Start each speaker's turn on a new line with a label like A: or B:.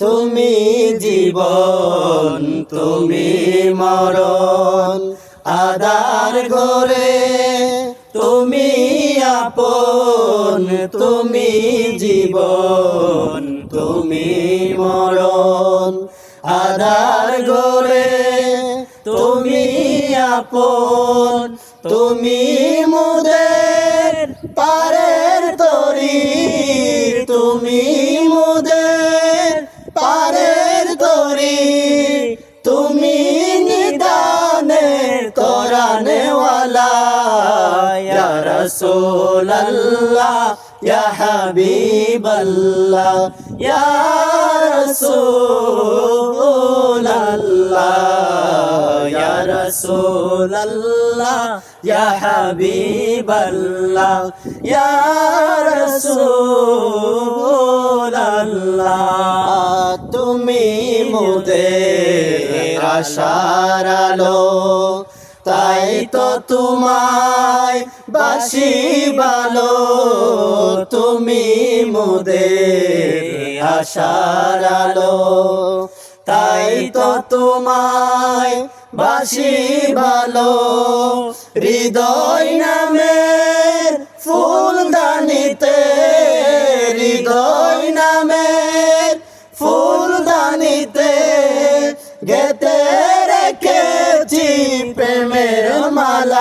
A: তুমি জীবন, তুমি মরণ। আদার ঘরে তুমি আপন, তুমি জীবন, তুমি মরণ। আদার ঘরে তুমি আপন, তুমি মুদের পারের তরি, তুমি কোরআনওয়ালা ইয়া রাসূলুল্লাহ, ইয়া হাবিবাল্লাহ, ইয়া রাসূলুল্লাহ ইয়া রাসূলুল্লাহ, ইয়া হাবিবাল্লাহ, ইয়া রাসূলুল্লাহ। তুমি মোদের আশার তাই তো তোমায়, বাসি ভালো তুমি মোদের আশার আলো। তাই তো তোমায় বাসি ভালো হৃদয় নামের ফুলদানিতে, হৃদয় নামের ফুলদানিতে গেতে